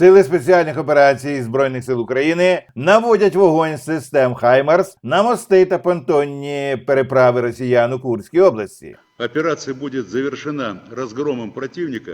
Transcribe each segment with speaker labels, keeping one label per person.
Speaker 1: Сили спеціальних операцій Збройних сил України наводять вогонь з систем Хаймарс на мости та понтонні переправи росіян у Курській області.
Speaker 2: Операция будет завершена разгромом противника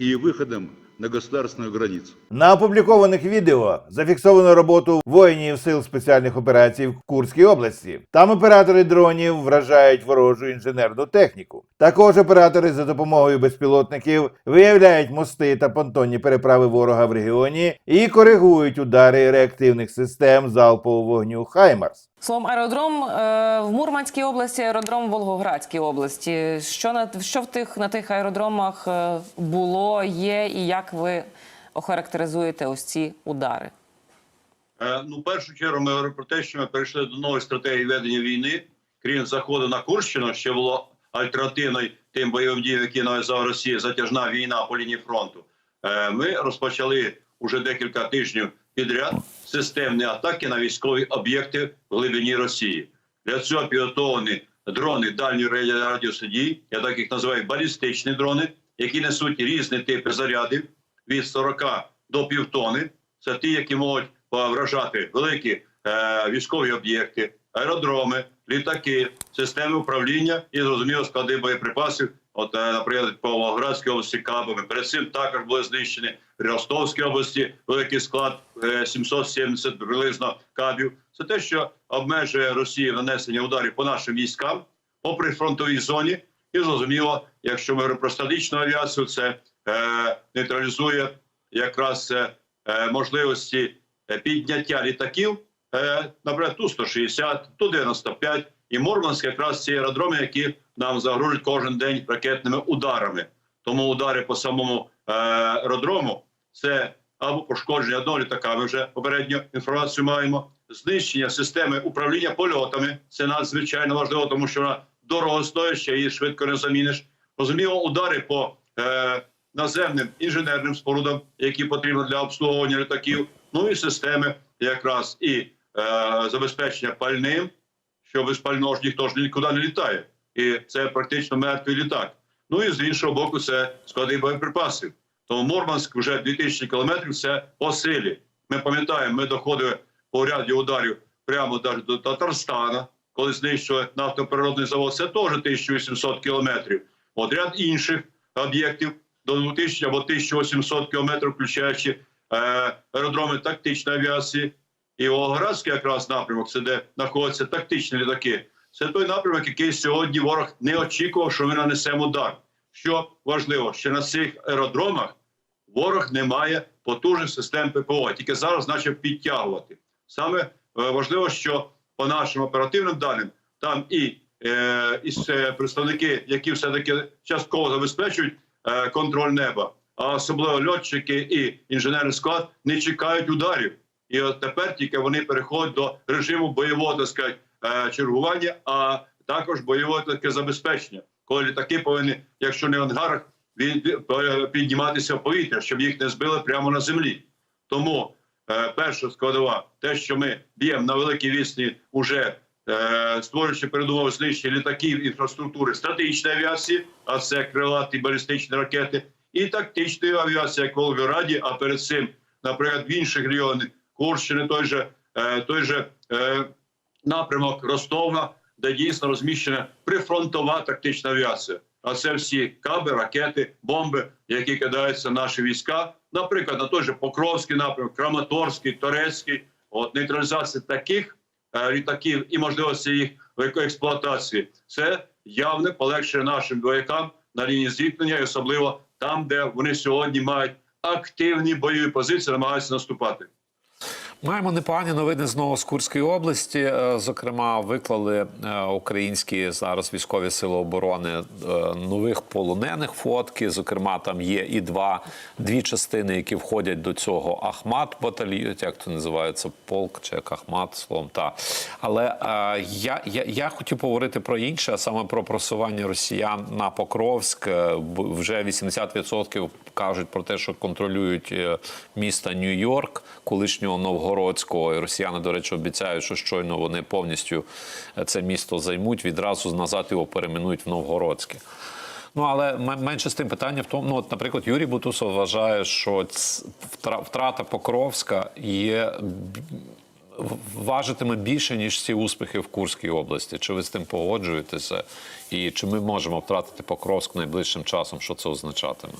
Speaker 2: и выходом на государственную границу.
Speaker 1: На опублікованих відео зафіксовано роботу воїнів сил спеціальних операцій в Курській області. Там оператори дронів вражають ворожу інженерну техніку. Також оператори за допомогою безпілотників виявляють мости та понтонні переправи ворога в регіоні і коригують удари реактивних систем залпового вогню Хаймарс.
Speaker 3: Словом, аеродром е, в Мурманській області, аеродром в Волгоградській області. Що на що в тих на тих аеродромах е, було, є, і як ви охарактеризуєте ось ці удари?
Speaker 4: Е, Ну, в першу чергу ми говоримо про те, що ми перейшли до нової стратегії ведення війни. Крім заходу на Курщину, ще було альтернативною тим бойовим діям, які нав'язала Росія, затяжна війна по лінії фронту. Е, Ми розпочали уже декілька тижнів підряд системні атаки на військові об'єкти в глибині Росії. Для цього підготовлені дрони дальньої радіусу дій, я так їх називаю балістичні дрони, які несуть різні типи зарядів від 40 до півтони. Це ті, які можуть вражати великі е, військові об'єкти, аеродроми, літаки, системи управління і зрозуміло склади боєприпасів. От, е, наприклад, по Волгоградській області кабами. Перед цим також були знищені Ростовській області великий склад е, 770 приблизно кабів. Це те, що обмежує Росію нанесення ударів по нашим військам по прифронтовій зоні. І зрозуміло, якщо ми говоримо про статичну авіацію, це е, нейтралізує якраз е, е, можливості е, підняття літаків, е, наприклад, Ту-160, Ту-95 і Мурманськ якраз ці аеродроми, які нам загрожують кожен день ракетними ударами. Тому удари по самому е, аеродрому це або пошкодження одного літака. Ми вже попередню інформацію маємо. Знищення системи управління польотами це надзвичайно важливо, тому що вона дорогостояща, її швидко не заміниш. Розуміло, удари по е, наземним інженерним спорудам, які потрібні для обслуговування літаків. Ну і системи якраз і е, забезпечення пальним, що без пального ж ніхто ж нікуди не літає, і це практично мертвий літак. Ну і з іншого боку, це склади боєприпасів. Тому Мурманськ вже 2000 кілометрів це по силі. Ми пам'ятаємо, ми доходили по ряді ударів прямо навіть до Татарстана, коли знищили нафтопереробний завод. Це теж 1800 кілометрів. От ряд інших об'єктів до 2000 або 1800 кілометрів, включаючи е, аеродроми тактичної авіації. І Волгоградський якраз напрямок, це де знаходяться тактичні літаки. Це той напрямок, який сьогодні ворог не очікував, що ми нанесемо удар. Що важливо, що на цих аеродромах ворог не має потужних систем ППО, тільки зараз почав підтягувати. Саме е, важливо, що по нашим оперативним даним там і, е, і е, представники, які все таки частково забезпечують е, контроль неба, а особливо льотчики і інженерний склад не чекають ударів. І от тепер тільки вони переходять до режиму бойового так сказати, е, чергування, а також бойового таке забезпечення, коли літаки повинні, якщо не в ангарах, е, підніматися в повітря, щоб їх не збили прямо на землі. Тому е, перша складова, те, що ми б'ємо на великій відстані, уже створюючи передумови знищення літаків інфраструктури стратегічної авіації, а це крилаті балістичні ракети, і тактичної авіації, як в Волгограді, а перед цим, наприклад, в інших регіонах Курщини, той же, е, той же е, напрямок Ростова, де дійсно розміщена прифронтова тактична авіація. А це всі каби, ракети, бомби, які кидаються наші війська. Наприклад, на той же Покровський напрямок, Краматорський, Торецький. От нейтралізація таких е, літаків і можливості їх експлуатації. Це явне полегшення нашим воякам на лінії зіткнення, і особливо там, де вони сьогодні мають активні бойові позиції, намагаються наступати.
Speaker 5: Маємо непогані новини знову з Курської області. Е, Зокрема, виклали е, українські зараз військові сили оборони е, нових полонених фотки. Зокрема, там є і два дві частини, які входять до цього Ахмат батальйон, як то називається, полк чи як Ахмат словом. Та але я, я, я хотів поговорити про інше, а саме про просування росіян на Покровськ. Вже 80% кажуть про те, що контролюють міста Нью-Йорк, колишнього Новгородського. І росіяни, до речі, обіцяють, що щойно вони повністю е, це місто займуть, відразу назад його перейменують в Новгородське. Ну але менше з тим питання в тому, ну от, наприклад, Юрій Бутусов вважає, що втрата Покровська є важитиме більше ніж ці успіхи в Курській області. Чи ви з тим погоджуєтеся? І чи ми можемо втратити Покровськ найближчим часом? Що це означатиме?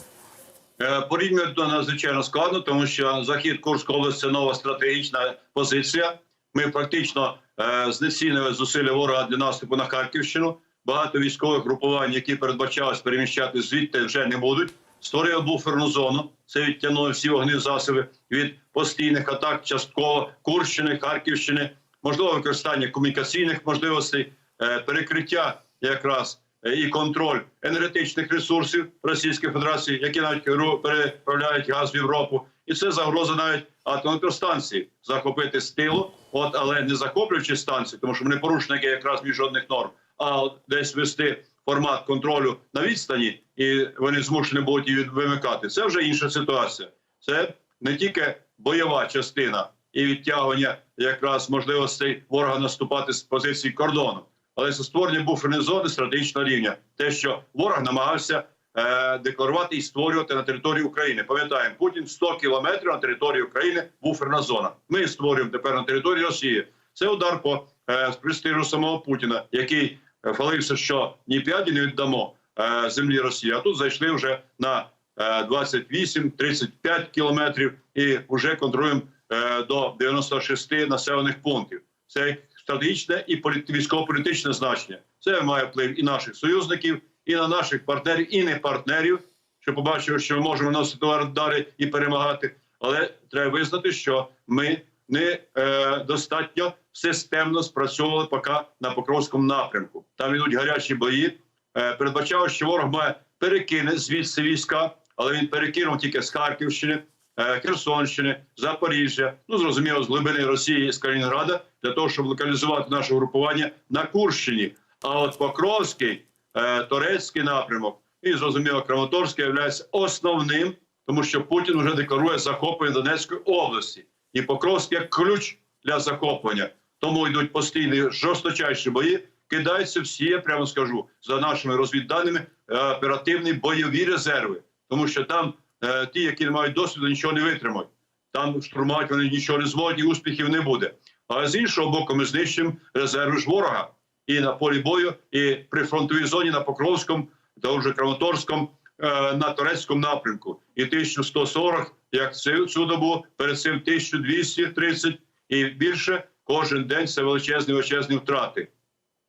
Speaker 4: Е, Порівнювати надзвичайно складно, тому що захід Курської області це нова стратегічна позиція. Ми практично е, знецінили зусилля ворога для наступу на Харківщину. Багато військових групувань, які передбачалось переміщати звідти, вже не будуть. Створили буферну зону. Це відтягнули всі вогни засоби від постійних атак, частково Курщини, Харківщини, можливо, використання комунікаційних можливостей, е, перекриття якраз і контроль енергетичних ресурсів Російської Федерації, які навіть переправляють газ в Європу, і це загроза навіть атомелектростанції захопити з тилу, от але не захоплюючи станції, тому що вони порушники якраз міжнародних норм, а десь вести формат контролю на відстані, і вони змушені будуть її вимикати. Це вже інша ситуація. Це не тільки бойова частина і відтягування якраз можливостей ворога наступати з позиції кордону, але це створення буферної зони стратегічного рівня. Те, що ворог намагався е, декларувати і створювати на території України. Пам'ятаємо, Путін 100 кілометрів на території України буферна зона. Ми створюємо тепер на території Росії. Це удар по е, престижу самого Путіна, який е, хвалився, що ні п'яді не віддамо е, землі Росії. А тут зайшли вже на е, 28-35 кілометрів і вже контролюємо е, до 96 населених пунктів. Це стратегічне і політ- військово-політичне значення. Це має вплив і наших союзників, і на наших партнерів, і не партнерів, що побачили, що ми можемо носити удари і перемагати. Але треба визнати, що ми не е, достатньо системно спрацьовували поки на Покровському напрямку. Там ідуть гарячі бої. Е, передбачало, що ворог має перекине звідси війська, але він перекинув тільки з Харківщини, е, Херсонщини, Запоріжжя, ну зрозуміло, з глибини Росії з Калінінграда, для того, щоб локалізувати наше групування на Курщині. А от Покровський, е, Торецький напрямок і зрозуміло, Краматорський є основним, тому що Путін вже декларує захоплення Донецької області, і Покровський як ключ для захоплення. Тому йдуть постійні жорсточайші бої. Кидаються всі, я прямо скажу, за нашими розвідданими е, оперативні бойові резерви, тому що там е, ті, які не мають досвіду, нічого не витримають. Там штурмувати вони нічого не зможуть, і успіхів не буде. А з іншого боку, ми знищимо резерви ж ворога і на полі бою, і при фронтовій зоні на Покровському та вже Краматорському, е, на турецькому напрямку. І 1140, як цю, добу, перед цим 1230 і більше. Кожен день це величезні величезні втрати.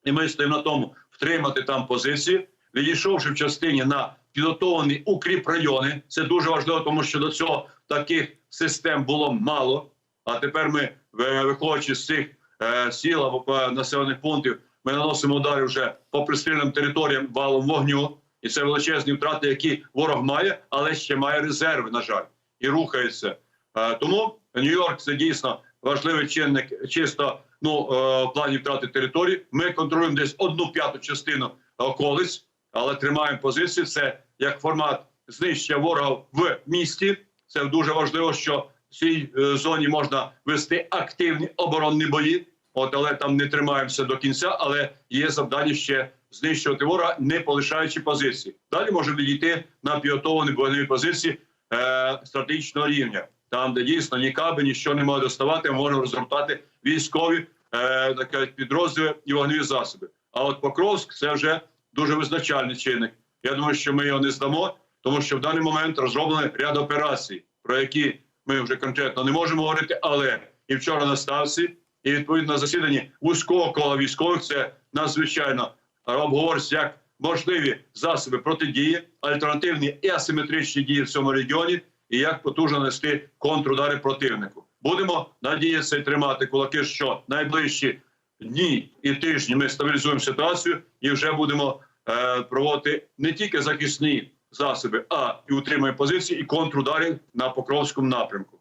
Speaker 4: І ми стоїмо на тому втримати там позиції, відійшовши в частині на підготовлені укріп райони. Це дуже важливо, тому що до цього таких систем було мало. А тепер ми, ви- виходячи з цих е, сіл або е, населених пунктів, ми наносимо удари вже по пристрільним територіям валом вогню. І це величезні втрати, які ворог має, але ще має резерви, на жаль, і рухається. Е, тому Нью-Йорк це дійсно важливий чинник, чисто ну е, в плані втрати території. Ми контролюємо десь одну п'яту частину околиць, але тримаємо позицію. Це як формат знищення ворога в місті. Це дуже важливо, що цій е, зоні можна вести активні оборонні бої. От, але там не тримаємося до кінця, але є завдання ще знищувати ворога, не полишаючи позиції. Далі можемо відійти на підготовлені бойові позиції е, стратегічного рівня, там, де дійсно ні каби, нічого не може доставати, можемо розгортати військові е, підрозділи і вогневі засоби. А от Покровськ це вже дуже визначальний чинник. Я думаю, що ми його не здамо, тому що в даний момент розроблений ряд операцій, про які ми вже конкретно не можемо говорити, але і вчора на ставці, і відповідно на засіданні вузького кола військових це надзвичайно обговорюється як можливі засоби протидії, альтернативні і асиметричні дії в цьому регіоні, і як потужно нести контрудари противнику. Будемо надіятися і тримати кулаки, що найближчі дні і тижні ми стабілізуємо ситуацію і вже будемо е, проводити не тільки захисні засоби, а і утримує позиції і контрударів на Покровському напрямку.